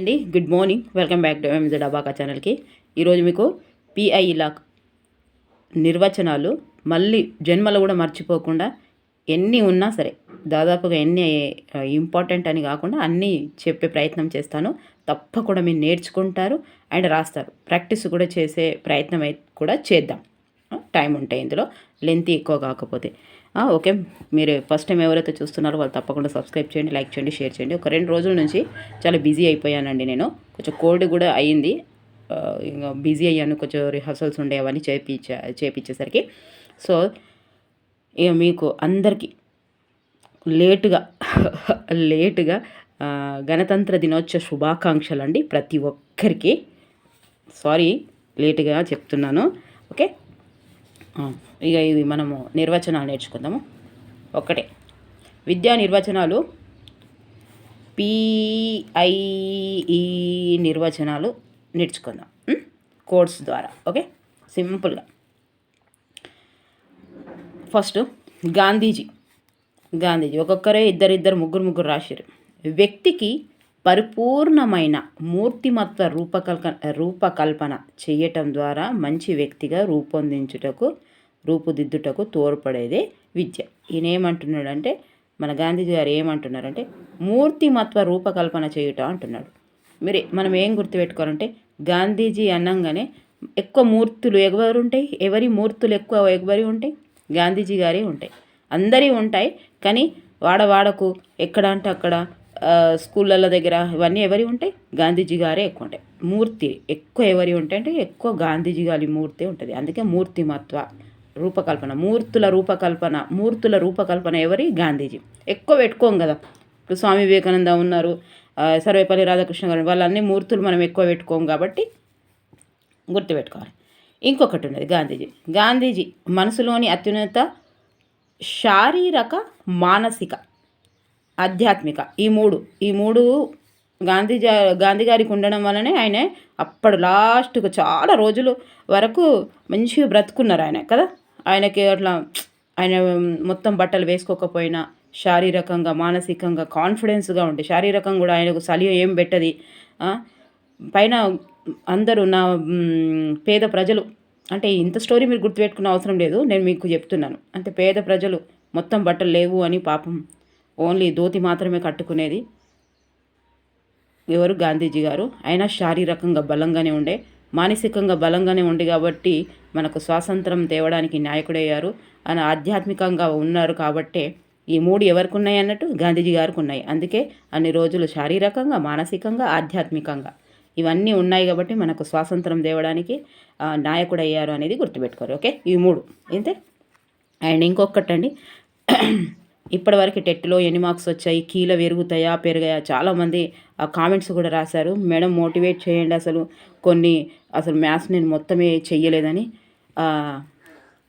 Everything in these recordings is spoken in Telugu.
అండి. Good morning welcome back to MJ డబాకా ఛానల్కి ఈరోజు మీకు పిఐ లాక్ నిర్వచనాలు మళ్ళీ జన్మలో కూడా మర్చిపోకుండా ఎన్ని ఉన్నా సరే దాదాపుగా ఎన్ని ఇంపార్టెంట్ అని కాకుండా అన్నీ చెప్పే ప్రయత్నం చేస్తాను. తప్పకుండా మీరు నేర్చుకుంటారు అండ్ రాస్తారు. ప్రాక్టీస్ కూడా చేసే ప్రయత్నం కూడా చేద్దాం. టైం ఉంటాయి ఇందులో. లెంత్ ఎక్కువ కాకపోతే. ఓకే. మీరు ఫస్ట్ టైం ఎవరైతే చూస్తున్నారో వాళ్ళు తప్పకుండా సబ్స్క్రైబ్ చేయండి లైక్ చేయండి షేర్ చేయండి. ఒక రెండు రోజుల నుంచి చాలా బిజీ అయిపోయానండి నేను. కొంచెం కోల్డ్ కూడా అయ్యింది. ఇంకా బిజీ అయ్యాను. కొంచెం రిహర్సల్స్ ఉండే అవన్నీ చేపించా చేపించేసరికి సో ఇక మీకు అందరికీ లేటుగా లేటుగా గణతంత్ర దినోత్సవ శుభాకాంక్షలు అండి ప్రతి ఒక్కరికి. సారీ లేటుగా చెప్తున్నాను. ఓకే. ఇక ఇది మనము నిర్వచనాలు నేర్చుకుందాము. ఒక్కటే విద్యా నిర్వచనాలు పిఐఈ నిర్వచనాలు నేర్చుకుందాం. కోర్స్ కోడ్స్ ద్వారా. ఓకే? సింపుల్గా. ఫస్ట్ గాంధీజీ. గాంధీజీ. ఒక్కొక్కరే ఇద్దరిద్దరు ముగ్గురు ముగ్గురు రాశారు వ్యక్తికి పరిపూర్ణమైన మూర్తిమత్వ రూపకల్క రూపకల్పన చేయటం ద్వారా మంచి వ్యక్తిగా రూపొందించుటకు రూపుదిద్దుటకు తోడ్పడేదే విద్య. ఈయన ఏమంటున్నాడంటే మన గాంధీజీ గారు ఏమంటున్నారంటే మూర్తిమత్వ రూపకల్పన చేయుట అంటున్నాడు. మీరు మనం ఏం గుర్తుపెట్టుకోవాలంటే గాంధీజీ అనంగానే ఎక్కువ మూర్తులు ఎవరు ఉంటాయి ఎవరి మూర్తులు ఎక్కువ ఎగబరి ఉంటాయి? గాంధీజీ గారే ఉంటాయి. అందరి ఉంటాయి కానీ వాడవాడకు ఎక్కడ అంటే అక్కడ స్కూళ్ళ దగ్గర ఇవన్నీ ఎవరి ఉంటాయి? గాంధీజీ గారే ఎక్కువ ఉంటాయి. మూర్తి ఎక్కువ ఎవరి ఉంటాయి అంటే ఎక్కువ గాంధీజీ గారి మూర్తి ఉంటుంది. అందుకే మూర్తిమత్వ రూపకల్పన మూర్తుల రూపకల్పన మూర్తుల రూపకల్పన ఎవరి? గాంధీజీ. ఎక్కువ పెట్టుకోం కదా. ఇప్పుడు స్వామి వివేకానంద ఉన్నారు సర్వేపల్లి రాధాకృష్ణ గారు వాళ్ళన్ని మూర్తులు మనం ఎక్కువ పెట్టుకోం కాబట్టి గుర్తుపెట్టుకోవాలి. ఇంకొకటి ఉన్నది గాంధీజీ. గాంధీజీ మనసులోని అత్యున్నత శారీరక మానసిక ఆధ్యాత్మిక. ఈ మూడు ఈ మూడు గాంధీ గాంధీ గారికి ఉండడం వల్లనే ఆయన అప్పుడు లాస్ట్కు చాలా రోజులు వరకు మంచిగా బ్రతుకున్నారు ఆయన కదా? ఆయనకి అట్లా ఆయన మొత్తం బట్టలు వేసుకోకపోయినా శారీరకంగా మానసికంగా కాన్ఫిడెన్స్గా ఉండే శారీరకంగా కూడా ఆయనకు చలి ఏం పెట్టది పైన అందరూ నా పేద ప్రజలు అంటే ఇంత స్టోరీ మీరు గుర్తుపెట్టుకున్న అవసరం లేదు నేను మీకు చెప్తున్నాను. అంటే పేద ప్రజలు మొత్తం బట్టలు లేవు అని పాపం ఓన్లీ ధోతి మాత్రమే కట్టుకునేది ఎవరు? గాంధీజీ గారు. అయినా శారీరకంగా బలంగానే ఉండే మానసికంగా బలంగానే ఉండి కాబట్టి మనకు స్వాతంత్రం తేవడానికి నాయకుడయ్యారు అని ఆధ్యాత్మికంగా ఉన్నారు కాబట్టే ఈ మూడు ఎవరికి ఉన్నాయి అన్నట్టు? గాంధీజీ గారికి ఉన్నాయి అందుకే అన్ని రోజులు శారీరకంగా మానసికంగా ఆధ్యాత్మికంగా ఇవన్నీ ఉన్నాయి కాబట్టి మనకు స్వాతంత్రం తేవడానికి నాయకుడయ్యారు అనేది గుర్తుపెట్టుకోరు. ఓకే? ఈ మూడు. ఇంతే? అండ్ ఇంకొకటండి ఇప్పటివరకు టెట్లో ఎన్ని మార్క్స్ వచ్చాయి కీలో పెరుగుతాయా పెరిగాయా చాలామంది ఆ కామెంట్స్ కూడా రాశారు. మేడం మోటివేట్ చేయండి అసలు. కొన్ని అసలు మ్యాథ్స్ నేను మొత్తమే చెయ్యలేదని.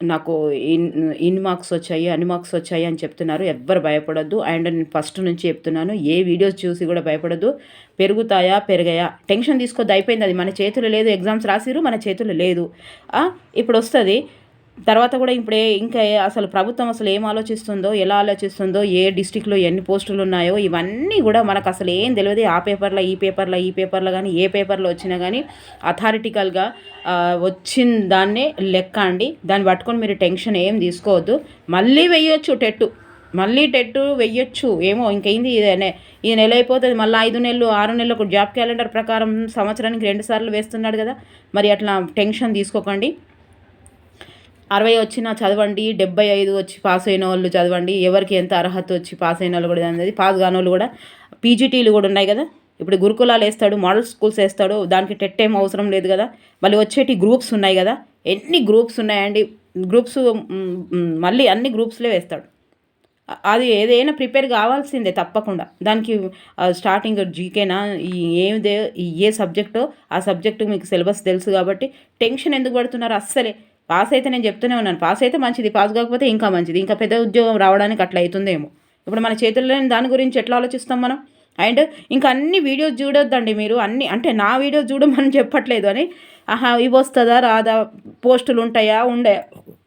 నాకు ఇన్ ఇన్ని మార్క్స్ వచ్చాయి అన్ని మార్క్స్ వచ్చాయి అని చెప్తున్నారు. ఎవ్వరు భయపడొద్దు. అండ్ నేను ఫస్ట్ నుంచి చెప్తున్నాను ఏ వీడియోస్ చూసి కూడా భయపడద్దు. పెరుగుతాయా పెరిగాయా? టెన్షన్ తీసుకోద్దు అయిపోయింది అది. మన చేతులు లేదు. ఎగ్జామ్స్ రాసిరు మన చేతులు లేదు. ఇప్పుడు వస్తుంది. తర్వాత కూడా ఇప్పుడే ఇంకా అసలు ప్రభుత్వం అసలు ఏం ఆలోచిస్తుందో ఎలా ఆలోచిస్తుందో ఏ డిస్టిక్లో ఎన్ని పోస్టులు ఉన్నాయో ఇవన్నీ కూడా మనకు అసలు ఏం తెలియదు. ఆ పేపర్లో ఈ పేపర్లో ఈ పేపర్లో కానీ ఏ పేపర్లో వచ్చినా కానీ అథారిటికల్గా వచ్చిన దాన్నే లెక్క అండి. దాన్ని పట్టుకొని మీరు టెన్షన్ ఏం తీసుకోవద్దు. మళ్ళీ వెయ్యొచ్చు టెట్టు. మళ్ళీ టెట్టు వెయ్యొచ్చు ఏమో ఇంకేంది ఇది ఈ నెల అయిపోతుంది. మళ్ళీ ఐదు నెలలు ఆరు నెలలకు జాబ్ క్యాలెండర్ ప్రకారం సంవత్సరానికి రెండు సార్లు వేస్తున్నాడు కదా. మరి అట్లా టెన్షన్ తీసుకోకండి. అరవై వచ్చినా చదవండి డెబ్బై ఐదు వచ్చి పాస్ అయిన వాళ్ళు చదవండి ఎవరికి ఎంత అర్హత వచ్చి పాస్ అయిన వాళ్ళు కూడా అనేది పాస్ కాని వాళ్ళు కూడా పీజీటీలు కూడా ఉన్నాయి కదా. ఇప్పుడు గురుకులాలు వేస్తాడు మోడల్ స్కూల్స్ వేస్తాడు దానికి టెట్ ఏం అవసరం లేదు కదా. మళ్ళీ వచ్చేటి గ్రూప్స్ ఉన్నాయి కదా. ఎన్ని గ్రూప్స్ ఉన్నాయండి? గ్రూప్స్ మళ్ళీ అన్ని గ్రూప్స్లే వేస్తాడు. అది ఏదైనా ప్రిపేర్ కావాల్సిందే తప్పకుండా. దానికి స్టార్టింగ్ జీకేనా ఈ ఏదే ఈ ఏ సబ్జెక్టో ఆ సబ్జెక్టు మీకు సిలబస్ తెలుసు కాబట్టి టెన్షన్ ఎందుకు పడుతున్నారు? అస్సలే. పాస్ అయితే నేను చెప్తూనే ఉన్నాను. పాస్ అయితే మంచిది పాస్ కాకపోతే ఇంకా మంచిది. ఇంకా పెద్ద ఉద్యోగం రావడానికి అట్లా అవుతుందేమో. ఇప్పుడు మన చేతుల్లోని దాని గురించి ఎట్లా ఆలోచిస్తాం మనం? అండ్ ఇంకా అన్ని వీడియోస్ చూడొద్దండి మీరు. అన్ని అంటే నా వీడియోస్ చూడమని చెప్పట్లేదు అని. ఆహా ఇవి వస్తుందా రాదా? పోస్టులు ఉంటాయా? ఉండే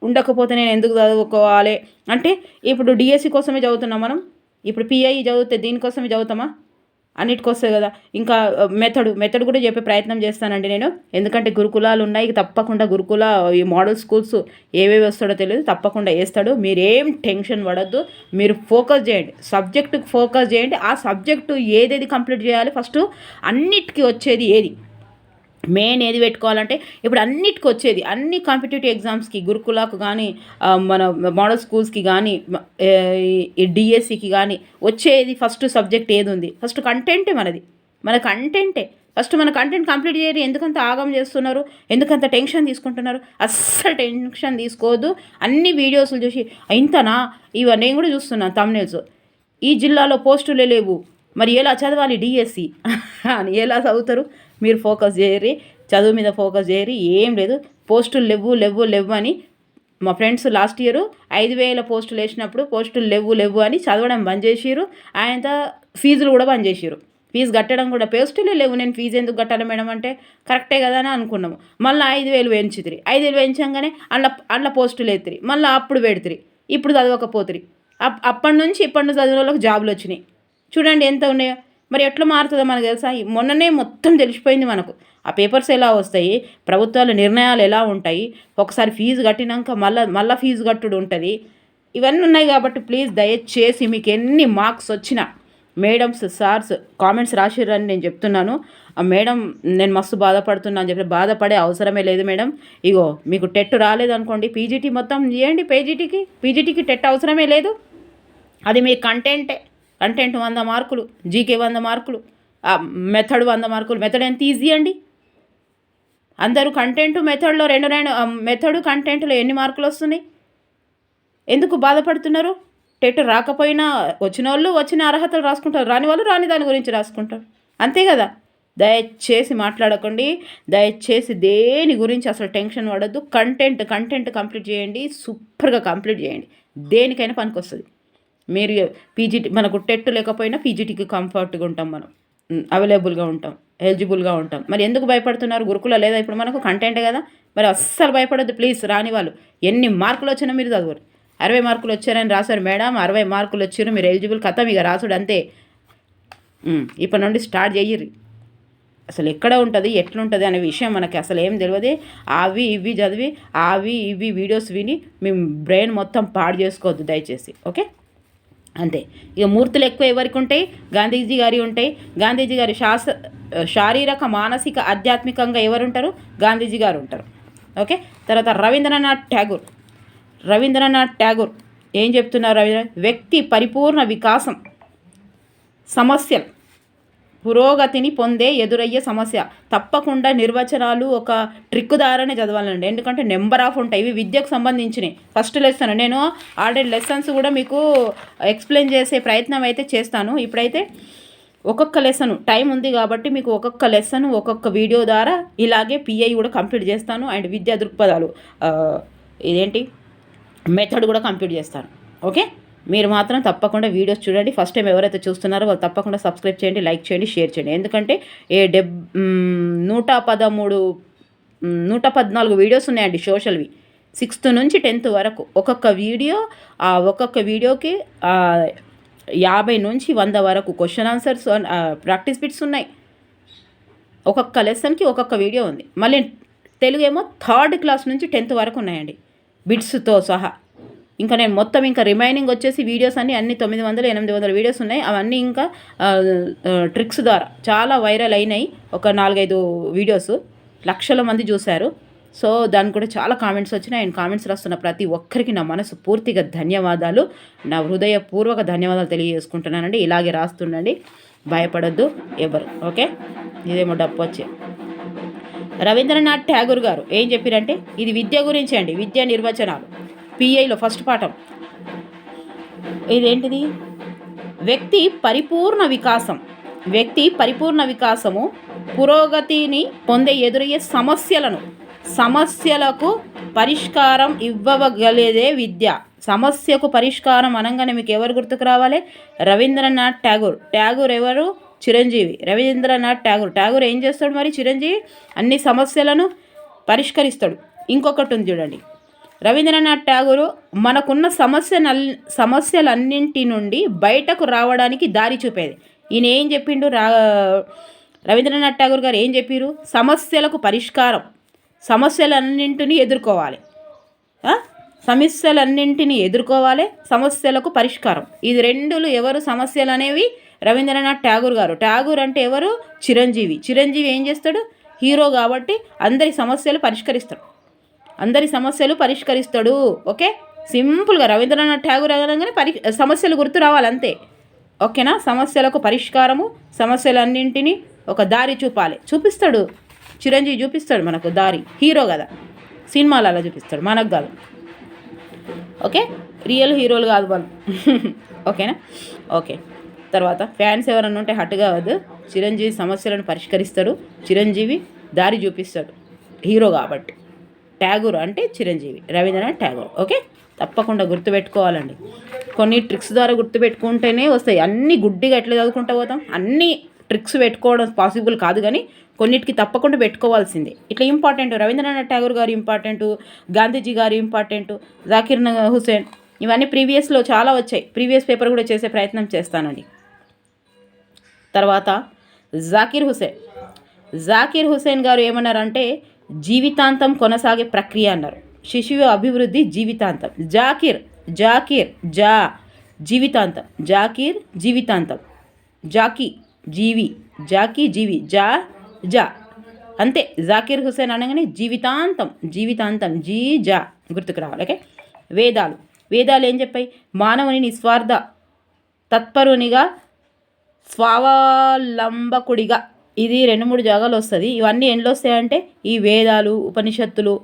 ఉండకపోతే నేను ఎందుకు చదువుకోవాలి? అంటే ఇప్పుడు డిఎస్సి కోసమే చదువుతున్నాం మనం? ఇప్పుడు పిఐ చదివితే దీనికోసమే చదువుతామా? అన్నిటికి వస్తుంది కదా. ఇంకా మెథడ్ మెథడ్ కూడా చెప్పే ప్రయత్నం చేస్తానండి నేను. ఎందుకంటే గురుకులాలు ఉన్నాయి తప్పకుండా గురుకుల ఈ మోడల్ స్కూల్స్ ఏవేవి వస్తాడో తెలియదు. తప్పకుండా వేస్తాడు. మీరేం టెన్షన్ పడద్దు. మీరు ఫోకస్ చేయండి. సబ్జెక్టుకి ఫోకస్ చేయండి. ఆ సబ్జెక్టు ఏదేది కంప్లీట్ చేయాలి? ఫస్ట్ అన్నిటికీ వచ్చేది ఏది? మెయిన్ ఏది పెట్టుకోవాలంటే ఇప్పుడు అన్నిటికి వచ్చేది. అన్ని కాంపిటేటివ్ ఎగ్జామ్స్కి గురుకులకు కానీ మన మోడల్ స్కూల్స్కి కానీ డిఎస్సికి కానీ వచ్చేది ఫస్ట్ సబ్జెక్ట్ ఏది ఉంది ఫస్ట్ కంటెంటే మనది. మన కంటెంటే. ఫస్ట్ మన కంటెంట్ కంప్లీట్ చేయరు. ఎందుకంత ఆగం చేస్తున్నారు? ఎందుకంత టెన్షన్ తీసుకుంటున్నారు? అస్సలు టెన్షన్ తీసుకోవద్దు అన్ని వీడియోస్లు చూసి ఇంతనా? ఇవ నేను కూడా చూస్తున్నాను తమ్నేల్స్. ఈ జిల్లాలో పోస్టులే లేవు. మరి ఎలా చదవాలి డిఎస్సి? అని ఎలా చదువుతారు? మీరు ఫోకస్ చేయరి చదువు మీద ఫోకస్ చేయరి ఏం లేదు. పోస్టులు లేవు లేవు లేవు అని మా ఫ్రెండ్స్ లాస్ట్ ఇయర్ ఐదు వేల పోస్టులు వేసినప్పుడు పోస్టులు లేవు లేవు అని చదవడం బంద్ చేసిరు ఆయన ఫీజులు కూడా బంద్ చేసిరు ఫీజు కట్టడం కూడా పోస్టులే లేవు. నేను ఫీజు ఎందుకు కట్టాలి మేడం అంటే కరెక్టే కదా అని అనుకున్నాము. మళ్ళీ ఐదు వేలు పెంచుతిరి. ఐదు వేలు పెంచంగానే అందులో అందులో పోస్టులు ఎత్తిరి మళ్ళీ అప్పుడు పెడుతురి. ఇప్పుడు చదవకపోతురి. అప్పటి నుంచి ఇప్పటి నుంచి చదివిన వాళ్ళకి జాబులు వచ్చినాయి. చూడండి ఎంత ఉన్నాయో. మరి ఎట్లా మారుతుందో మనకు తెలుసా? మొన్ననే మొత్తం తెలిసిపోయింది మనకు. ఆ పేపర్స్ ఎలా వస్తాయి? ప్రభుత్వాల నిర్ణయాలు ఎలా ఉంటాయి? ఒకసారి ఫీజు కట్టినాక మళ్ళీ మళ్ళీ ఫీజు కట్టుడు ఉంటుంది. ఇవన్నీ ఉన్నాయి కాబట్టి ప్లీజ్ దయచేసి మీకు ఎన్ని మార్క్స్ వచ్చినా మేడమ్స్ సార్స్ కామెంట్స్ రాసిర్రని నేను చెప్తున్నాను. ఆ మేడం నేను మస్తు బాధపడుతున్నాను అని చెప్పి బాధపడే అవసరమే లేదు మేడం. ఇగో మీకు టెట్ రాలేదనుకోండి పీజీటీ మొత్తం చేయండి పీజీటీకి పీజీటీకి టెట్ అవసరమే లేదు. అది మీ కంటెంటే. కంటెంట్ వంద మార్కులు జీకే వంద మార్కులు మెథడ్ వంద మార్కులు. మెథడ్ ఎంత ఈజీ అండి? అందరూ కంటెంట్ మెథడ్లో రెండు రెండు మెథడ్ కంటెంట్లో ఎన్ని మార్కులు వస్తున్నాయి? ఎందుకు బాధపడుతున్నారు? టెట్ రాకపోయినా వచ్చిన వాళ్ళు వచ్చిన అర్హతలు రాసుకుంటారు. రాని వాళ్ళు రాని దాని గురించి రాసుకుంటారు. అంతే కదా? దయచేసి మాట్లాడకండి. దయచేసి దేని గురించి అసలు టెన్షన్ పడద్దు. కంటెంట్ కంటెంట్ కంప్లీట్ చేయండి. సూపర్గా కంప్లీట్ చేయండి. దేనికైనా పనికొస్తుంది. మీరు పీజీటీ మనకు టెట్ లేకపోయినా పీజీటీకి కంఫర్ట్గా ఉంటాం మనం. అవైలబుల్గా ఉంటాం ఎలిజిబుల్గా ఉంటాం. మరి ఎందుకు భయపడుతున్నారు? గురుకుల లేదా? ఇప్పుడు మనకు కంటెంట్ కదా. మరి అస్సలు భయపడద్దు ప్లీజ్ రాని వాళ్ళు. ఎన్ని మార్కులు వచ్చినా మీరు చదువురు. అరవై మార్కులు వచ్చారని రాశారు మేడం అరవై మార్కులు వచ్చారు మీరు ఎలిజిబుల్ కథ ఇక రాసుడు అంతే. ఇప్పటి నుండి స్టార్ట్ చెయ్యరు అసలు ఎక్కడ ఉంటుంది ఎట్లుంటుంది అనే విషయం మనకి అసలు ఏం తెలియదు అవి ఇవి చదివి అవి ఇవి వీడియోస్ విని మేము బ్రెయిన్ మొత్తం పాడు చేసుకోవద్దు దయచేసి. ఓకే? అంతే. ఇక మూర్తులు ఎక్కువ ఎవరికి ఉంటాయి? గాంధీజీ గారి ఉంటాయి. గాంధీజీ గారి శాస్త్ర శారీరక మానసిక ఆధ్యాత్మికంగా ఎవరుంటారు? గాంధీజీ గారు ఉంటారు. ఓకే? తర్వాత రవీంద్రనాథ్ ట్యాగూర్ రవీంద్రనాథ్ ట్యాగూర్ ఏం చెప్తున్నారు రవీంద్ర వ్యక్తి పరిపూర్ణ వికాసం సమస్యలు. పురోగతిని పొందే ఎదురయ్యే సమస్య. తప్పకుండా నిర్వచనాలు ఒక ట్రిక్ ద్వారానే చదవాలండి. ఎందుకంటే నెంబర్ ఆఫ్ ఉంటాయి. ఇవి విద్యకు సంబంధించినవి ఫస్ట్ లెసన్. నేను ఆల్రెడీ లెసన్స్ కూడా మీకు ఎక్స్ప్లెయిన్ చేసే ప్రయత్నం అయితే చేస్తాను. ఇప్పుడైతే ఒక్కొక్క లెసన్. టైం ఉంది కాబట్టి మీకు ఒక్కొక్క లెసన్ ఒక్కొక్క వీడియో ద్వారా ఇలాగే పిఐ కూడా కంప్లీట్ చేస్తాను. అండ్ విద్యా దృక్పథాలు. ఇదేంటి? మెథడ్ కూడా కంప్లీట్ చేస్తాను. ఓకే? మీరు మాత్రం తప్పకుండా వీడియోస్ చూడండి. ఫస్ట్ టైం ఎవరైతే చూస్తున్నారో వాళ్ళు తప్పకుండా సబ్స్క్రైబ్ చేయండి లైక్ చేయండి షేర్ చేయండి. ఎందుకంటే ఏ డెబ్ నూట పదమూడు నూట పద్నాలుగు వీడియోస్ ఉన్నాయండి సోషల్వి సిక్స్త్ నుంచి టెన్త్ వరకు ఒక్కొక్క వీడియో ఆ ఒక్కొక్క వీడియోకి యాభై నుంచి వంద వరకు క్వశ్చన్ ఆన్సర్స్ ప్రాక్టీస్ బిట్స్ ఉన్నాయి. ఒక్కొక్క లెసన్కి ఒక్కొక్క వీడియో ఉంది. మళ్ళీ తెలుగు ఏమో థర్డ్ క్లాస్ నుంచి టెన్త్ వరకు ఉన్నాయండి. బిట్స్తో సహా. ఇంకా నేను మొత్తం ఇంకా రిమైనింగ్ వచ్చేసి వీడియోస్ అన్నీ అన్ని తొమ్మిది వందలు ఎనిమిది వందల వీడియోస్ ఉన్నాయి. అవన్నీ ఇంకా ట్రిక్స్ ద్వారా చాలా వైరల్ అయినాయి. ఒక నాలుగైదు వీడియోస్ లక్షల మంది చూశారు. సో దానికి కూడా చాలా కామెంట్స్ వచ్చినాయి. ఆయన కామెంట్స్ రాస్తున్న ప్రతి ఒక్కరికి నా మనసు పూర్తిగా ధన్యవాదాలు. నా హృదయపూర్వక ధన్యవాదాలు తెలియజేసుకుంటున్నానండి. ఇలాగే రాస్తుండండి. భయపడొద్దు ఎవరు ఓకే? ఇదేమో డప్పు వచ్చే. రవీంద్రనాథ్ ఠాగూర్ గారు ఏం చెప్పారంటే ఇది విద్య గురించి అండి. విద్యా నిర్వచనాలు. పిఐలో ఫస్ట్ పాఠం. ఇదేంటిది? వ్యక్తి పరిపూర్ణ వికాసం. వ్యక్తి పరిపూర్ణ వికాసము పురోగతిని పొందే ఎదురయ్యే సమస్యలను. సమస్యలకు పరిష్కారం ఇవ్వగలిగే విద్య. సమస్యకు పరిష్కారం అనగానే మీకు ఎవరు గుర్తుకు రావాలి? రవీంద్రనాథ్ ట్యాగూర్ ట్యాగూర్ ఎవరు? చిరంజీవి. రవీంద్రనాథ్ ట్యాగూర్ ట్యాగూర్ ఏం చేస్తాడు మరి చిరంజీవి? అన్ని సమస్యలను పరిష్కరిస్తాడు. ఇంకొకటి ఉంది చూడండి. రవీంద్రనాథ్ ఠాగూర్ మనకున్న సమస్య సమస్యలన్నింటి నుండి బయటకు రావడానికి దారి చూపేది. ఈయన ఏం చెప్పిండు? రా రవీంద్రనాథ్ ఠాగూర్ గారు ఏం చెప్పారు సమస్యలకు పరిష్కారం. సమస్యలన్నింటినీ ఎదుర్కోవాలి. సమస్యలన్నింటినీ ఎదుర్కోవాలి. సమస్యలకు పరిష్కారం. ఇది రెండులు ఎవరు సమస్యలు అనేవి రవీంద్రనాథ్ ఠాగూర్ గారు. ఠాగూర్ అంటే ఎవరు? చిరంజీవి. చిరంజీవి ఏం చేస్తాడు? హీరో కాబట్టి అందరి సమస్యలు పరిష్కరిస్తాడు. అందరి సమస్యలు పరిష్కరిస్తాడు. ఓకే? సింపుల్గా రవీంద్రనాథ్ ఠాగూర్ అనగానే పరి సమస్యలు గుర్తు రావాలి అంతే. ఓకేనా? సమస్యలకు పరిష్కారము సమస్యలన్నింటినీ ఒక దారి చూపాలి. చూపిస్తాడు. చిరంజీవి చూపిస్తాడు మనకు దారి. హీరో కదా. సినిమాలు అలా చూపిస్తాడు. మనకు కాదు. ఓకే? రియల్ హీరోలు కాదు వాళ్ళు. ఓకేనా? ఓకే. తర్వాత ఫ్యాన్స్ ఎవరన్నా ఉంటే హట్ కావద్దు. చిరంజీవి సమస్యలను పరిష్కరిస్తాడు. చిరంజీవి దారి చూపిస్తాడు. హీరో కాబట్టి. ట్యాగూర్ అంటే చిరంజీవి రవీంద్రనాథ్ ట్యాగూర్ ఓకే? తప్పకుండా గుర్తుపెట్టుకోవాలండి. కొన్ని ట్రిక్స్ ద్వారా గుర్తుపెట్టుకుంటేనే వస్తాయి. అన్ని గుడ్డిగా ఎట్లా చదువుకుంటూ పోతాం? అన్ని ట్రిక్స్ పెట్టుకోవడం పాసిబుల్ కాదు కానీ కొన్నిటికి తప్పకుండా పెట్టుకోవాల్సిందే. ఇట్లా ఇంపార్టెంట్ రవీంద్రనాథ్ ఠాగూర్ గారు ఇంపార్టెంట్ గాంధీజీ గారు ఇంపార్టెంట్ జాకిర్ హుసేన్ ఇవన్నీ ప్రీవియస్లో చాలా వచ్చాయి. ప్రీవియస్ పేపర్ కూడా చేసే ప్రయత్నం చేస్తానండి. తర్వాత జాకిర్ హుసేన్ జాకిర్ హుసేన్ గారు ఏమన్నారంటే జీవితాంతం కొనసాగే ప్రక్రియ అన్నారు. శిశువు అభివృద్ధి జీవితాంతం. జాకిర్ జాకిర్ జా జీవితాంతం. జాకిర్ జీవితాంతం. జాకీ జీవి జాకీ జీవి జా జా. అంతే. జాకిర్ హుసేన్ అనగానే జీవితాంతం జీవితాంతం. జీ జా. గుర్తుకు రావాలి ఓకే? వేదాలు. వేదాలు ఏం చెప్పాయి? మానవుని నిస్వార్థ తత్పరునిగా స్వావలంబకుడిగా ఇది రెండు మూడు జాగాలు వస్తుంది. ఇవన్నీ ఎన్ని వస్తాయంటే ఈ వేదాలు ఉపనిషత్తులు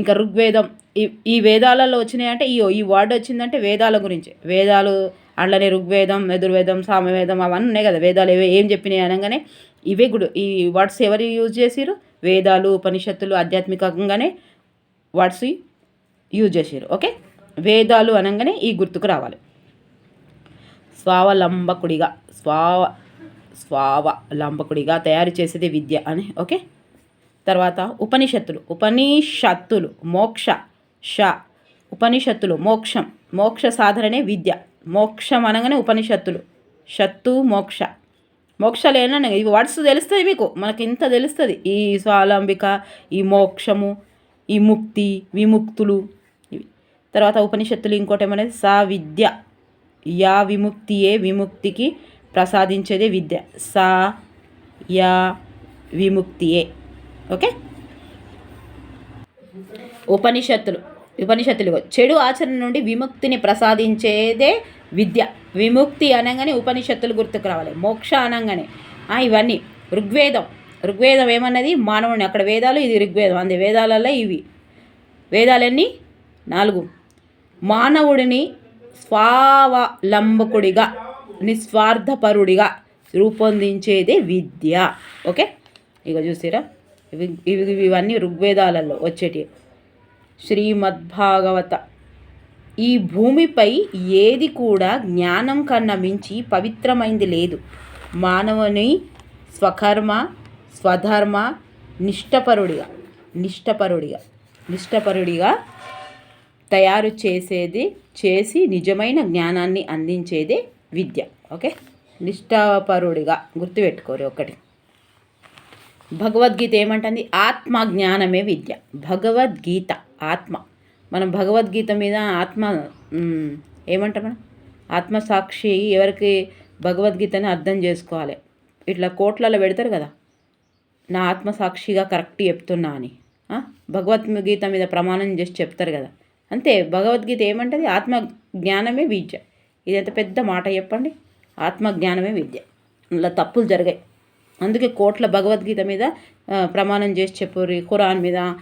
ఇంకా ఋగ్వేదం. ఈ ఈ వేదాలలో వచ్చినాయంటే ఈ ఈ వర్డ్ వచ్చిందంటే వేదాల గురించి. వేదాలు అట్లనే ఋగ్వేదం యజుర్వేదం సామవేదం అవన్నీ ఉన్నాయి కదా. వేదాలు ఏవే ఏం చెప్పినాయి అనగానే ఇవే గుడు ఈ వర్డ్స్ ఎవరు యూజ్ చేసిరు వేదాలు ఉపనిషత్తులు ఆధ్యాత్మికంగానే వర్డ్స్ యూజ్ చేసారు ఓకే? వేదాలు అనగానే ఈ గుర్తుకు రావాలి. స్వావలంబకుడిగా స్వావ స్వావలంబకుడిగా తయారు చేసేది విద్య అని ఓకే? తర్వాత ఉపనిషత్తులు. ఉపనిషత్తులు మోక్ష ష. ఉపనిషత్తులు మోక్షం. మోక్ష సాధననే విద్య. మోక్షం అనగానే ఉపనిషత్తులు. షత్తు మోక్ష. మోక్షాలు ఏమన్నా ఇవి వర్డ్స్ తెలుస్తుంది మీకు? మనకి ఇంత తెలుస్తుంది. ఈ స్వాలంబిక ఈ మోక్షము ఈ ముక్తి విముక్తులు. ఇవి. తర్వాత ఉపనిషత్తులు ఇంకోటి ఏమనేది సా విద్య యా విముక్తియే విముక్తికి ప్రసాదించేదే విద్య. సా యా విముక్తియే. ఓకే? ఉపనిషత్తులు ఉపనిషత్తులు చెడు ఆచరణ నుండి విముక్తిని ప్రసాదించేదే విద్య. విముక్తి అనగానే ఉపనిషత్తులు గుర్తుకు రావాలి. మోక్ష అనగానే. ఇవన్నీ. ఋగ్వేదం. ఋగ్వేదం ఏమన్నది? మానవుని. అక్కడ వేదాలు ఇది ఋగ్వేదం. అంది. వేదాలలో ఇవి. వేదాలన్నీ? నాలుగు. మానవుడిని స్వావలంబకుడిగా నిస్వార్థపరుడిగా రూపొందించేదే విద్య. ఓకే? ఇక చూసారా? ఇవి ఇవి ఇవన్నీ ఋగ్వేదాలలో వచ్చేటి శ్రీమద్భాగవత. ఈ భూమిపై ఏది కూడా జ్ఞానం కన్నా మించి పవిత్రమైంది లేదు. మానవుని స్వకర్మ స్వధర్మ నిష్టపరుడిగా నిష్టపరుడిగా నిష్టపరుడిగా తయారు చేసేది చేసి నిజమైన జ్ఞానాన్ని అందించేదే విద్య ఓకే? నిష్ఠాపరుడిగా గుర్తుపెట్టుకోరు ఒకటి. భగవద్గీత ఏమంటుంది? ఆత్మ జ్ఞానమే విద్య. భగవద్గీత ఆత్మ. మనం భగవద్గీత మీద ఆత్మ ఏమంటాం మనం? ఆత్మసాక్షి ఎవరికి భగవద్గీతని అర్థం చేసుకోవాలి? ఇట్లా కోట్లలో పెడతారు కదా. నా ఆత్మసాక్షిగా కరెక్ట్ చెప్తున్నా అని. భగవద్గీత మీద ప్రమాణం చేసి చెప్తారు కదా. అంతే భగవద్గీత ఏమంటుంది? ఆత్మ జ్ఞానమే విద్య. ఇది ఎంత పెద్ద మాట చెప్పండి. ఆత్మ జ్ఞానమే విద్య. ఇలా తప్పులు జరిగాయి. అందుకే కోట్ల భగవద్గీత మీద ప్రమాణం చేసి చెప్పుర్రి ఖురాన్ మీద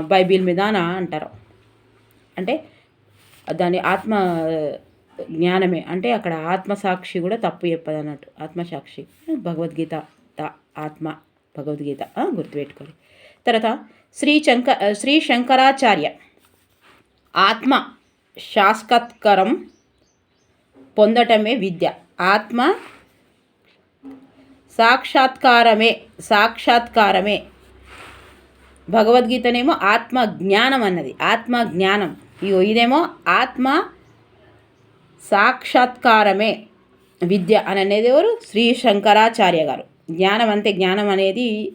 బైబిల్ మీద అని అంటారు. అంటే దాని ఆత్మ జ్ఞానమే. అంటే అక్కడ ఆత్మసాక్షి కూడా తప్పు చెప్పదు అన్నట్టు. ఆత్మసాక్షి. భగవద్గీత త- ఆత్మ భగవద్గీత గుర్తుపెట్టుకోండి. తర్వాత శ్రీ శంక శ్రీ శంకరాచార్య. ఆత్మ శాస్కత్కరం పొందటమే విద్య. ఆత్మ సాక్షాత్కారమే సాక్షాత్కారమే. భగవద్గీతనేమో ఆత్మ జ్ఞానం అన్నది. ఆత్మ జ్ఞానం. ఇగో ఇదేమో ఆత్మ సాక్షాత్కారమే విద్య అని అనేది ఎవరు? శ్రీ శంకరాచార్య గారు. జ్ఞానం అంతే జ్ఞానం అనేది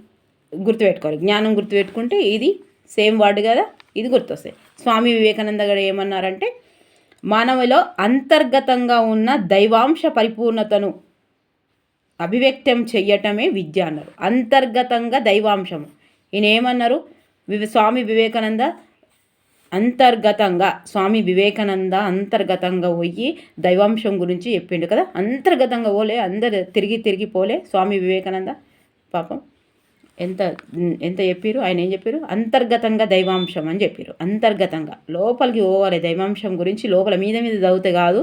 గుర్తుపెట్టుకోవాలి. జ్ఞానం గుర్తుపెట్టుకుంటే ఇది సేమ్ వర్డ్ కదా ఇది గుర్తొస్తాయి. స్వామి వివేకానంద గారు ఏమన్నారంటే మానవులో అంతర్గతంగా ఉన్న దైవాంశ పరిపూర్ణతను అభివ్యక్తం చెయ్యటమే విద్య అన్నారు. అంతర్గతంగా దైవాంశము. ఈయన ఏమన్నారు స్వామి వివేకానంద అంతర్గతంగా స్వామి వివేకానంద అంతర్గతంగా పోయి దైవాంశం గురించి చెప్పిండు కదా? అంతర్గతంగా పోలే అందరు తిరిగి తిరిగి పోలే స్వామి వివేకానంద? పాపం. ఎంత ఎంత చెప్పారు ఆయన ఏం చెప్పారు అంతర్గతంగా దైవాంశం అని చెప్పారు అంతర్గతంగా. లోపలికి పోవాలి దైవాంశం గురించి లోపల మీద మీద చదివితే కాదు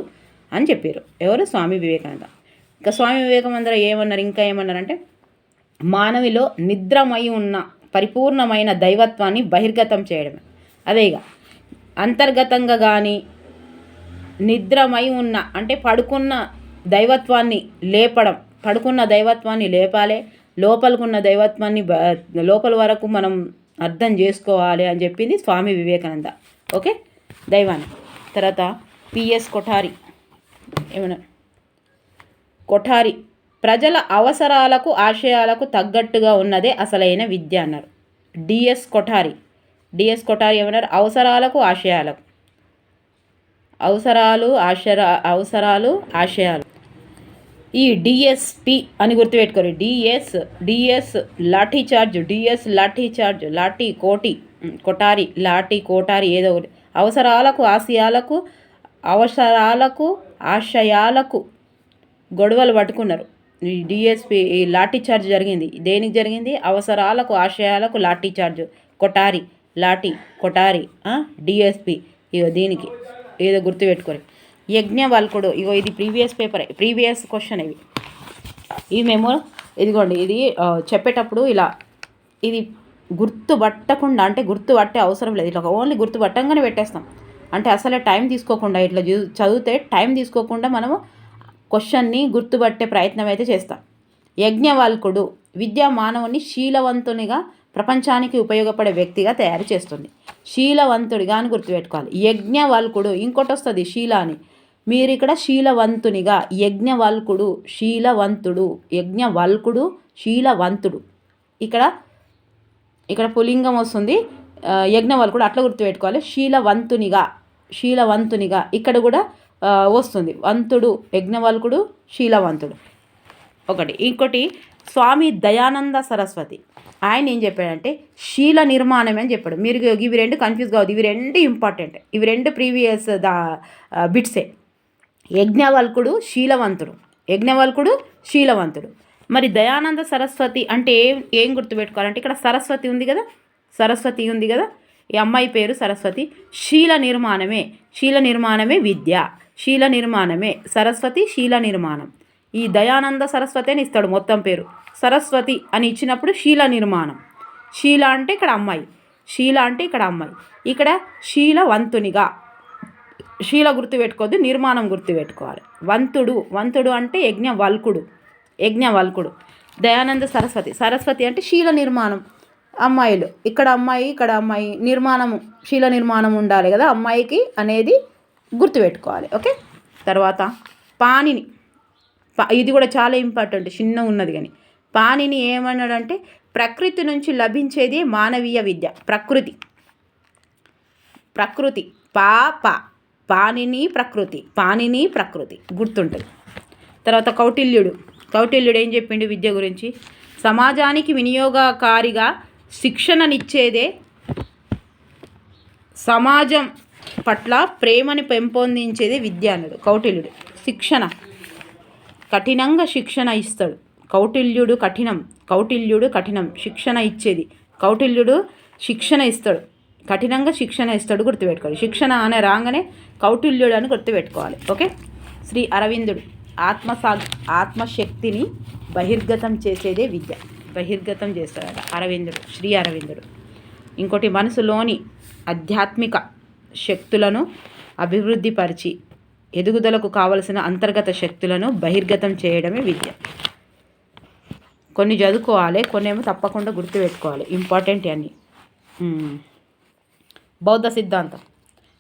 అని చెప్పారు ఎవరు? స్వామి వివేకానంద. ఇంకా స్వామి వివేకానంద ఏమన్నారు? ఇంకా ఏమన్నారంటే మానవిలో నిద్రమై ఉన్న పరిపూర్ణమైన దైవత్వాన్ని బహిర్గతం చేయడమే. అదే ఇక అంతర్గతంగా కానీ నిద్రమై ఉన్న అంటే పడుకున్న దైవత్వాన్ని లేపడం పడుకున్న దైవత్వాన్ని లేపాలి లోపలకున్న దైవత్వాన్ని లోపల వరకు మనం అర్థం చేసుకోవాలి అని చెప్పింది స్వామి వివేకానంద. ఓకే? దైవాన్ని తర్వాత పిఎస్ కొఠారి. ఏమన్నా? కొఠారి. ప్రజల అవసరాలకు ఆశయాలకు తగ్గట్టుగా ఉన్నదే అసలైన విద్య అన్నారు. డిఎస్ కొఠారి. డిఎస్ కొఠారి ఏమన్నారు? అవసరాలకు ఆశయాలకు. అవసరాలు ఆశరా అవసరాలు ఆశయాలు. ఈ డిఎస్పి అని గుర్తుపెట్టుకోరు DS DS lathi charge DS lathi charge lathi కోటి కొటారి లాఠీ కోటారి ఏదో ఒకటి. అవసరాలకు ఆశయాలకు అవసరాలకు ఆశయాలకు గొడవలు పట్టుకున్నారు. ఈ డిఎస్పి ఈ లాఠీ చార్జ్ జరిగింది. దేనికి జరిగింది? అవసరాలకు ఆశయాలకు లాఠీ చార్జ్. కొటారి లాఠీ కొటారి డిఎస్పి ఇగో దీనికి. ఏదో గుర్తుపెట్టుకోరు యజ్ఞవల్కుడు ఇగో ఇది ప్రీవియస్ పేపర్. ప్రీవియస్ క్వశ్చన్ ఇవి ఇవి మేము ఇదిగోండి ఇది చెప్పేటప్పుడు ఇలా ఇది గుర్తుపట్టకుండా అంటే గుర్తుపట్టే అవసరం లేదు. ఇట్లా ఓన్లీ గుర్తుపట్టంగానే పెట్టేస్తాం. అంటే అసలే టైం తీసుకోకుండా ఇట్లా చదివితే టైం తీసుకోకుండా మనము క్వశ్చన్ని గుర్తుపట్టే ప్రయత్నం అయితే చేస్తాం. యజ్ఞవల్కుడు విద్యా మానవుని శీలవంతునిగా ప్రపంచానికి ఉపయోగపడే వ్యక్తిగా తయారు చేస్తుంది. శీలవంతుడిగా అని గుర్తుపెట్టుకోవాలి. యజ్ఞవాల్కుడు ఇంకోటి వస్తుంది శీల అని. మీరు ఇక్కడ శీలవంతునిగా యజ్ఞవల్కుడు శీలవంతుడు యజ్ఞవల్కుడు శీలవంతుడు. ఇక్కడ ఇక్కడ పులింగం వస్తుంది. యజ్ఞవల్కుడు అట్లా గుర్తుపెట్టుకోవాలి. శీలవంతునిగా శీలవంతునిగా ఇక్కడ కూడా వస్తుంది. వంతుడు యజ్ఞవల్కుడు శీలవంతుడు. ఒకటి. ఇంకోటి స్వామి దయానంద సరస్వతి. ఆయన ఏం చెప్పాడంటే శీల నిర్మాణం అని చెప్పాడు. మీరు ఇవి రెండు కన్ఫ్యూజ్ కావద్దు. ఇవి రెండు ఇంపార్టెంట్ ఇవి రెండు ప్రీవియస్ దా బిట్సే యజ్ఞవల్కుడు శీలవంతుడు. యజ్ఞవల్కుడు శీలవంతుడు. మరి దయానంద సరస్వతి అంటే ఏం ఏం గుర్తుపెట్టుకోవాలంటే ఇక్కడ సరస్వతి ఉంది కదా? సరస్వతి ఉంది కదా? ఈ అమ్మాయి పేరు సరస్వతి. శీల నిర్మాణమే. శీల నిర్మాణమే విద్య. శీల నిర్మాణమే. సరస్వతి శీల నిర్మాణం. ఈ దయానంద సరస్వతి అని ఇస్తాడు మొత్తం పేరు. సరస్వతి అని ఇచ్చినప్పుడు శీల నిర్మాణం. శీల అంటే ఇక్కడ అమ్మాయి. శీల అంటే ఇక్కడ అమ్మాయి. ఇక్కడ శీలవంతునిగా. శీల గుర్తుపెట్టుకోవద్దు నిర్మాణం గుర్తుపెట్టుకోవాలి వంతుడు వంతుడు అంటే యజ్ఞ వల్కుడు యజ్ఞ వల్కుడు. దయానంద సరస్వతి. సరస్వతి అంటే శీల నిర్మాణం. అమ్మాయిలు. ఇక్కడ అమ్మాయి ఇక్కడ అమ్మాయి. నిర్మాణము శీల నిర్మాణం ఉండాలి కదా అమ్మాయికి అనేది గుర్తుపెట్టుకోవాలి ఓకే? తర్వాత పానిని ఇది కూడా చాలా ఇంపార్టెంట్ చిన్న ఉన్నది కానీ. పానిని ఏమన్నాడంటే ప్రకృతి నుంచి లభించేది మానవీయ విద్య ప్రకృతి. ప్రకృతి. పాప. పానిని ప్రకృతి పానిని ప్రకృతి గుర్తుంటుంది. తర్వాత కౌటిల్యుడు కౌటిల్యుడు ఏం చెప్పిండు విద్య గురించి? సమాజానికి వినియోగకారిగా శిక్షణనిచ్చేదే సమాజం పట్ల ప్రేమని పెంపొందించేది విద్యానుడు కౌటిల్యుడు. శిక్షణ కఠినంగా శిక్షణ ఇస్తాడు. కౌటిల్యుడు కఠినం కౌటిల్యుడు కఠినం శిక్షణ ఇచ్చేది. కౌటిల్యుడు శిక్షణ ఇస్తాడు. కఠినంగా శిక్షణ ఇస్తాడు గుర్తుపెట్టుకోవాలి. శిక్షణ అనే రాగానే కౌటిల్యుడు అని గుర్తుపెట్టుకోవాలి. ఓకే? శ్రీ అరవిందుడు ఆత్మసా ఆత్మశక్తిని బహిర్గతం చేసేదే విద్య. బహిర్గతం చేస్తాడట అరవిందుడు శ్రీ అరవిందుడు. ఇంకోటి మనసులోని ఆధ్యాత్మిక శక్తులను అభివృద్ధిపరిచి ఎదుగుదలకు కావలసిన అంతర్గత శక్తులను బహిర్గతం చేయడమే విద్య. కొన్ని చదువుకోవాలి కొన్ని ఏమో తప్పకుండా గుర్తుపెట్టుకోవాలి. ఇంపార్టెంట్ అన్నీ బౌద్ధ సిద్ధాంతం.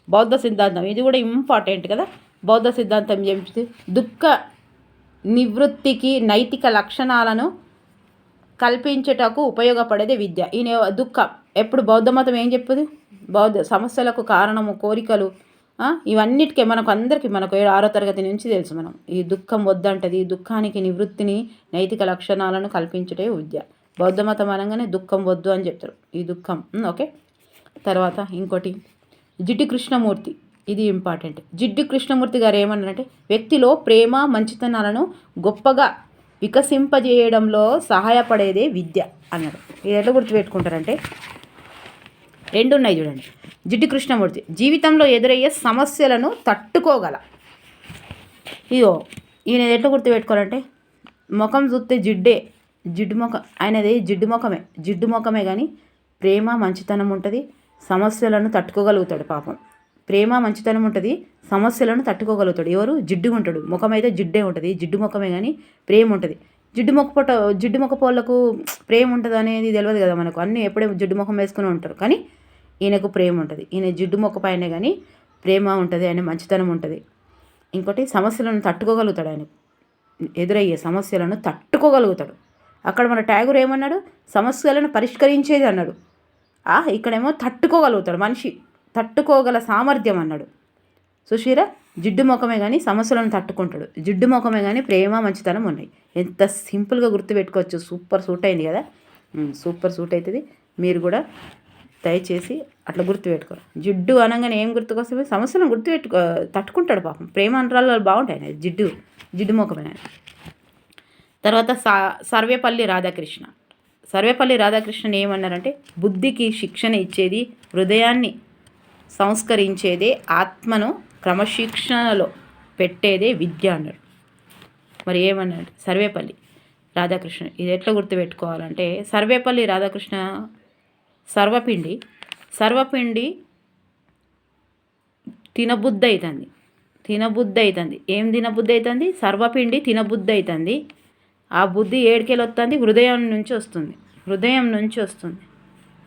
బౌద్ధ సిద్ధాంతం. ఇది కూడా ఇంపార్టెంట్ కదా. బౌద్ధ సిద్ధాంతం చెప్తే దుఃఖ నివృత్తికి నైతిక లక్షణాలను కల్పించుటకు ఉపయోగపడేది విద్య. ఈయన దుఃఖం. ఎప్పుడు బౌద్ధ మతం ఏం చెప్పుది బౌద్ధ సమస్యలకు కారణము కోరికలు ఇవన్నిటికీ మనకు అందరికీ మనకు ఏడు ఆరో తరగతి నుంచి తెలుసు మనం. ఈ దుఃఖం వద్దంటది. ఈ దుఃఖానికి నివృత్తిని నైతిక లక్షణాలను కల్పించుటే విద్య. బౌద్ధ మతం అనగానే దుఃఖం వద్దు అని చెప్తారు. ఈ దుఃఖం. ఓకే? తర్వాత ఇంకోటి జిడ్డు కృష్ణమూర్తి. ఇది ఇంపార్టెంట్. జిడ్డు కృష్ణమూర్తి గారు ఏమన్నారంటే వ్యక్తిలో ప్రేమ మంచితనాలను గొప్పగా వికసింపజేయడంలో సహాయపడేదే విద్య అన్నారు. ఇది ఎట్లా గుర్తుపెట్టుకుంటారంటే రెండు ఉన్నాయి చూడండి. జిడ్డు కృష్ణమూర్తి జీవితంలో ఎదురయ్యే సమస్యలను తట్టుకోగల. ఇగో ఈయన ఎట్లా గుర్తుపెట్టుకోవాలంటే ముఖం చూస్తే జిడ్డే జిడ్డు ముఖం ఆయనది జిడ్డు ముఖమే జిడ్డు ముఖమే కానీ ప్రేమ మంచితనం ఉంటుంది. సమస్యలను తట్టుకోగలుగుతాడు పాపం. ప్రేమ మంచితనం ఉంటుంది సమస్యలను తట్టుకోగలుగుతాడు. ఎవరు? జిడ్డుగా ఉంటాడు. ముఖం అయితే జిడ్డే ఉంటుంది. జిడ్డు ముఖమే కానీ ప్రేమ ఉంటుంది. జిడ్డు మొక్క పొట్ట జిడ్డు ముఖ పోళ్ళకు ప్రేమ ఉంటుంది అనేది తెలియదు కదా మనకు. అన్నీ ఎప్పుడే జిడ్డు ముఖం వేసుకుని ఉంటారు. కానీ ఈయనకు ప్రేమ ఉంటుంది. ఈయన జిడ్డు మొక్క పైన కానీ ప్రేమ ఉంటుంది ఆయన మంచితనం ఉంటుంది. ఇంకోటి సమస్యలను తట్టుకోగలుగుతాడు ఆయన. ఎదురయ్యే సమస్యలను తట్టుకోగలుగుతాడు. అక్కడ మన ట్యాగురు ఏమన్నాడు? సమస్యలను పరిష్కరించేది అన్నాడు. ఇక్కడేమో తట్టుకోగలుగుతాడు మనిషి. తట్టుకోగల సామర్థ్యం అన్నాడు. సుశీర జిడ్డు ముఖమే కానీ సమస్యలను తట్టుకుంటాడు. జిడ్డు ముఖమే కానీ ప్రేమ మంచితనం ఉన్నాయి. ఎంత సింపుల్గా గుర్తుపెట్టుకోవచ్చు. సూపర్ సూట్ అయింది కదా? సూపర్ సూట్ అవుతుంది మీరు కూడా దయచేసి అట్లా గుర్తుపెట్టుకోరు. జిడ్డు అనగానే ఏం గుర్తుకొస్తే సమస్యలను గుర్తుపెట్టుకో తట్టుకుంటాడు పాపం. ప్రేమ అంటరాలు బాగుంటాయి జిడ్డు జిడ్డు ముఖమే తర్వాత సా సర్వేపల్లి రాధాకృష్ణ. సర్వేపల్లి రాధాకృష్ణన్ ఏమన్నారంటే బుద్ధికి శిక్షణ ఇచ్చేది హృదయాన్ని సంస్కరించేదే ఆత్మను క్రమశిక్షణలో పెట్టేదే విద్య అన్నాడు మరి ఏమన్నాడు? సర్వేపల్లి రాధాకృష్ణ ఇది ఎట్లా గుర్తుపెట్టుకోవాలంటే సర్వేపల్లి రాధాకృష్ణ సర్వపిండి సర్వపిండి తినబుద్ధి అవుతుంది తినబుద్ధి అవుతుంది ఏం తినబుద్ధి అవుతుంది సర్వపిండి తినబుద్ధి అవుతుంది ఆ బుద్ధి ఏడికెళ్ళి వస్తుంది హృదయం నుంచి వస్తుంది. హృదయం నుంచి వస్తుంది.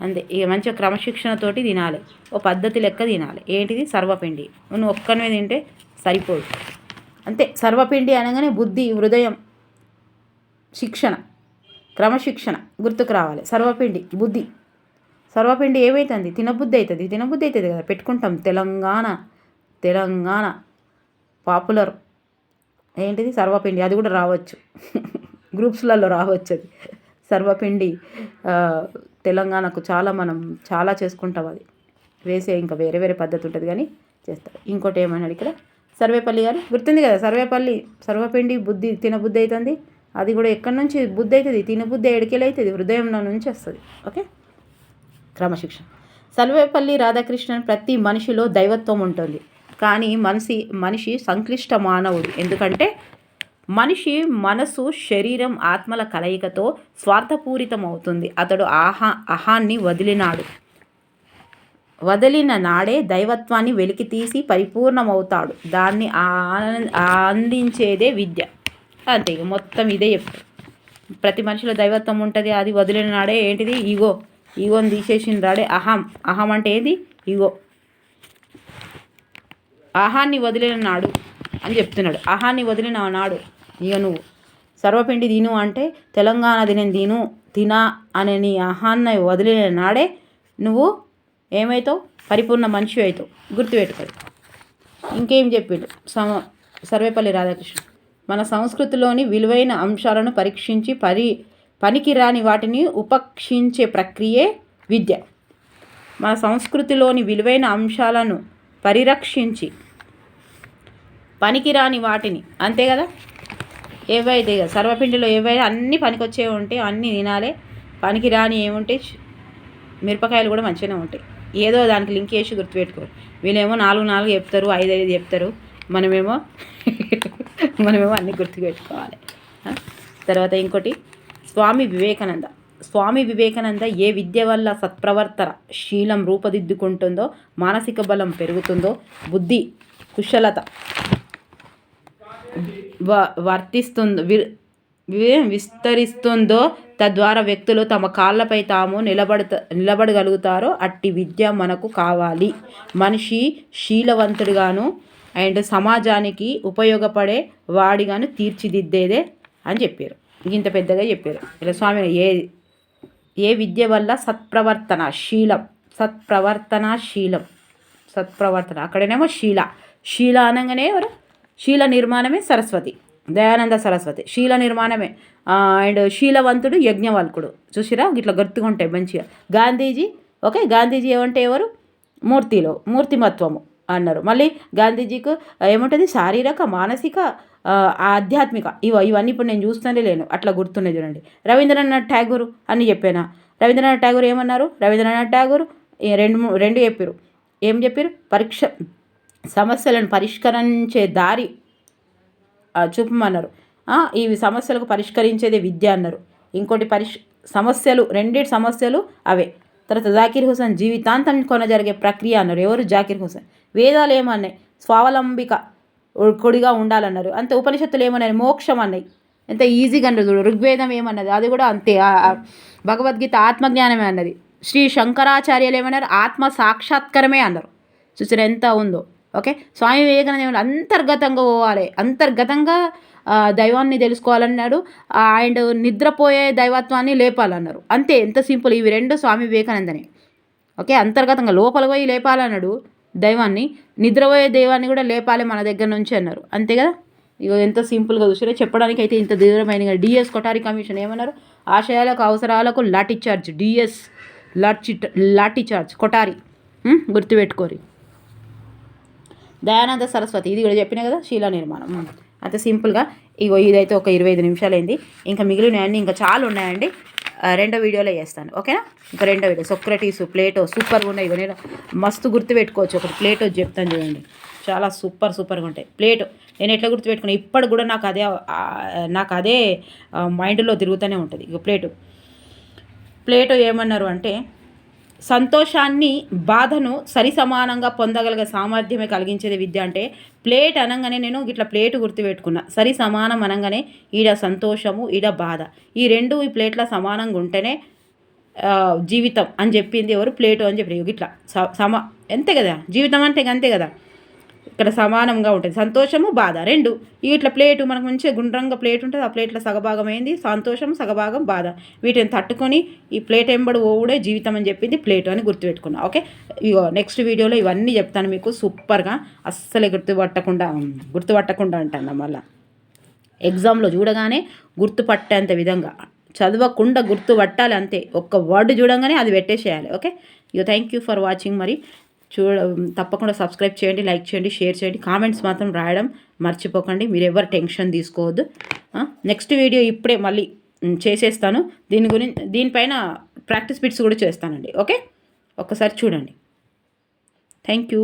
అంతే. ఇక మంచిగా క్రమశిక్షణతోటి తినాలి. ఓ పద్ధతి లెక్క తినాలి. ఏంటిది? సర్వపిండి. నువ్వు ఒక్కనే తింటే సరిపోదు. అంతే. సర్వపిండి అనగానే బుద్ధి హృదయం శిక్షణ క్రమశిక్షణ గుర్తుకు రావాలి. సర్వపిండి బుద్ధి. సర్వపిండి ఏమవుతుంది తినబుద్ధి అవుతుంది. తినబుద్ధి అవుతుంది కదా. పెట్టుకుంటాం. తెలంగాణ తెలంగాణ పాపులర్. ఏంటిది? సర్వపిండి. అది కూడా రావచ్చు. గ్రూప్స్లలో రావచ్చు సర్వపిండి తెలంగాణకు చాలా మనం చాలా చేసుకుంటాం అది. వేసే ఇంకా వేరే వేరే పద్ధతి ఉంటుంది కానీ చేస్తారు. ఇంకోటి ఏమన్నాడు ఇక్కడ? సర్వేపల్లి గారు? గుర్తుంది కదా సర్వేపల్లి సర్వపిండి బుద్ధి తినబుద్ధి అవుతుంది అది కూడా ఎక్కడి నుంచి బుద్ధి అవుతుంది తినబుద్ధి ఎడికెళ్ళి అవుతుంది హృదయంలో నుంచి వస్తుంది. ఓకే? క్రమశిక్షణ. సర్వేపల్లి రాధాకృష్ణన్ ప్రతి మనిషిలో దైవత్వం ఉంటుంది. కానీ మనిషి మనిషి సంక్లిష్ట మానవుడు. ఎందుకంటే మనిషి మనసు శరీరం ఆత్మల కలయికతో స్వార్థపూరితమవుతుంది. అతడు ఆహా అహాన్ని వదిలినాడు. వదిలిన నాడే దైవత్వాన్ని వెలికి తీసి పరిపూర్ణమవుతాడు. దాన్ని అందించేదే విద్య. అంతే మొత్తం ఇదే చెప్తారు ప్రతి మనిషిలో దైవత్వం ఉంటుంది అది వదిలిన నాడే ఏంటిది? ఈగో. ఈగోని తీసేసిన రాడే అహం. అహం అంటే ఏది? ఈగో. అహాన్ని వదిలిన నాడు అని చెప్తున్నాడు. అహాన్ని వదిలిన నాడు. ఇక నువ్వు. సర్వపిండి తిను అంటే తెలంగాణ దినం తిను తినా అనే నీ ఆహాన్ని వదిలిన నాడే నువ్వు ఏమవుతావు పరిపూర్ణ మనిషి అవుతావు గుర్తుపెట్టుకోదు ఇంకేం చెప్పిండు? సమ సర్వేపల్లి రాధాకృష్ణ. మన సంస్కృతిలోని విలువైన అంశాలను పరీక్షించి పరి పనికిరాని వాటిని ఉపక్షించే ప్రక్రియే విద్య. మన సంస్కృతిలోని విలువైన అంశాలను పరిరక్షించి పనికిరాని వాటిని అంతే కదా? ఏవైతే ఇక సర్వపిండిలో ఏవైతే అన్నీ పనికొచ్చే ఉంటాయి అన్నీ తినాలి. పనికిరాని ఏముంటాయి మిరపకాయలు కూడా మంచిగానే ఉంటాయి. ఏదో దానికి లింక్ చేసి గుర్తుపెట్టుకోరు వీళ్ళేమో నాలుగు నాలుగు చెప్తారు ఐదు ఐదు చెప్తారు. మనమేమో మనమేమో అన్నీ గుర్తుపెట్టుకోవాలి. తర్వాత ఇంకోటి స్వామి వివేకానంద. స్వామి వివేకానంద ఏ విద్య వల్ల సత్ప్రవర్తన శీలం రూపుదిద్దుకుంటుందో మానసిక బలం పెరుగుతుందో బుద్ధి కుశలత వర్తిస్తుందో విస్తరిస్తుందో తద్వారా వ్యక్తులు తమ కాళ్ళపై తాము నిలబడత నిలబడగలుగుతారో అట్టి విద్య మనకు కావాలి. మనిషి శీలవంతుడిగాను అండ్ సమాజానికి ఉపయోగపడే వాడిగాను తీర్చిదిద్దేదే అని చెప్పారు. ఇంత పెద్దగా చెప్పారు. ఇలా స్వామి ఏ ఏ విద్య వల్ల సత్ప్రవర్తన శీలం సత్ప్రవర్తన శీలం సత్ప్రవర్తన అక్కడనేమో శీల శీల అనగానే ఎవరు? శీల నిర్మాణమే సరస్వతి దయానంద సరస్వతి. శీల నిర్మాణమే. అండ్ శీలవంతుడు యజ్ఞవల్కుడు. చూసిరా? ఇట్లా గుర్తుగా ఉంటాయి మంచిగా. గాంధీజీ ఓకే? గాంధీజీ ఏమంటే ఎవరు? మూర్తిలో మూర్తిమత్వము అన్నారు. మళ్ళీ గాంధీజీకు ఏముంటుంది? శారీరక మానసిక ఆధ్యాత్మిక. ఇవ ఇవన్నీ ఇప్పుడు నేను చూస్తూనే లేను. అట్లా గుర్తున్నాయి చూడండి. రవీంద్రనాథ్ ఠాగూర్ అని చెప్పానా? రవీంద్రనాథ్ ఠాగూర్ ఏమన్నారు? రవీంద్రనాథ్ ఠాగూర్ రెండు రెండు చెప్పారు ఏం చెప్పారు పరీక్ష సమస్యలను పరిష్కరించే దారి చూపమన్నారు. ఇవి సమస్యలకు పరిష్కరించేదే విద్య అన్నారు. ఇంకోటి పరిష్ సమస్యలు రెండింటి సమస్యలు అవే. తర్వాత జాకీర్ హుసేన్ జీవితాంతం కొనజరిగే ప్రక్రియ అన్నారు. ఎవరు? జాకీర్ హుసేన్ వేదాలు ఏమన్నాయి? స్వావలంబిక కొడిగా ఉండాలన్నారు. అంతే ఉపనిషత్తులు ఏమన్నాయి? మోక్షం అన్నాయి. ఎంత ఈజీగా అన్నారు ఋగ్వేదం ఏమన్నది? అది కూడా అంతే. భగవద్గీత ఆత్మజ్ఞానమే అన్నది. శ్రీ శంకరాచార్యులు ఏమన్నారు? ఆత్మ సాక్షాత్కరమే అన్నారు. చూసారు ఎంత ఉందో. ఓకే? స్వామి వివేకానంద అంతర్గతంగా పోవాలి. అంతర్గతంగా దైవాన్ని తెలుసుకోవాలన్నాడు. అండ్ నిద్రపోయే దైవత్వాన్ని లేపాలన్నారు. అంతే ఎంత సింపుల్. ఇవి రెండు స్వామి వివేకానందని. ఓకే? అంతర్గతంగా లోపల పోయి లేపాలన్నాడు దైవాన్ని. నిద్రపోయే దైవాన్ని కూడా లేపాలి మన దగ్గర నుంచి అన్నారు. అంతే కదా? ఇక ఎంత సింపుల్గా చూసారో చెప్పడానికి అయితే ఇంత దూరమైన డిఎస్ కొటారి కమిషన్ ఏమన్నారు? ఆశయాలకు అవసరాలకు lathi charge. DS lathi lathi charge. Kothari గుర్తుపెట్టుకోరి. Dayananda Saraswati ఇది కూడా చెప్పిన కదా శీలా నిర్మాణం. అంత సింపుల్గా. ఇగో ఇదైతే ఒక ఇరవై ఐదు నిమిషాలు అయింది ఇంకా మిగిలినవన్నీ ఇంకా చాలా ఉన్నాయండి. రెండో వీడియోలో చేస్తాను. ఓకేనా? ఇంకా రెండో వీడియో. సొక్రటీసు ప్లేటో సూపర్గా ఉన్నాయి. ఇవన్నీ మస్తు గుర్తు పెట్టుకోవచ్చు ఒకటి ప్లేటో చెప్తాను చూడండి. చాలా సూపర్ సూపర్గా ఉంటాయి. ప్లేట్. నేను ఎట్లా గుర్తుపెట్టుకున్నా ఇప్పటికి కూడా నాకు అదే నాకు అదే మైండ్లో తిరుగుతూనే ఉంటుంది. ఇక ప్లేటు. ప్లేటో ఏమన్నారు అంటే సంతోషాన్ని బాధను సరి సమానంగా పొందగలిగే సామర్థ్యమే కలిగించేది విద్య అంటే ప్లేట్ అనగానే నేను ఇట్లా ప్లేట్ గుర్తుపెట్టుకున్నా. సరి సమానం అనగానే ఈడ సంతోషము ఈడ బాధ. ఈ రెండు ఈ ప్లేట్ల సమానంగా ఉంటేనే జీవితం అని చెప్పింది ఎవరు? ప్లేటు అని చెప్పి ఇట్లా సమ అంతే కదా? జీవితం అంటే అంతే కదా? ఇక్కడ సమానంగా ఉంటుంది. సంతోషము బాధ రెండు. ఇట్లా ప్లేటు మనకు మంచిగా గుండ్రంగా ప్లేట్ ఉంటుంది. ఆ ప్లేట్లో సగభాగం అయింది సంతోషం సగభాగం బాధ. వీటిని తట్టుకొని ఈ ప్లేట్ ఎంబడి ఓవుడే జీవితం అని చెప్పింది ప్లేటు అని గుర్తుపెట్టుకున్నా. ఓకే? ఇగో నెక్స్ట్ వీడియోలో ఇవన్నీ చెప్తాను మీకు సూపర్గా. అస్సలే గుర్తుపట్టకుండా గుర్తుపట్టకుండా అంటాను మళ్ళీ. ఎగ్జామ్లో చూడగానే గుర్తుపట్టేంత విధంగా. చదవకుండా గుర్తుపట్టాలి అంతే. ఒక్క వర్డ్ చూడగానే అది పెట్టేసేయాలి. Okay? You thank you for watching మరి. చూడ తప్పకుండా సబ్స్క్రైబ్ చేయండి లైక్ చేయండి షేర్ చేయండి కామెంట్స్ మాత్రం రాయడం మర్చిపోకండి మీరు ఎవరు టెన్షన్ తీసుకోవద్దు. నెక్స్ట్ వీడియో ఇప్పుడే మళ్ళీ చేసేస్తాను. దీని గురించి దీనిపైన ప్రాక్టీస్ బిట్స్ కూడా చేస్తానండి ఓకే? ఒక్కసారి చూడండి. Thank you.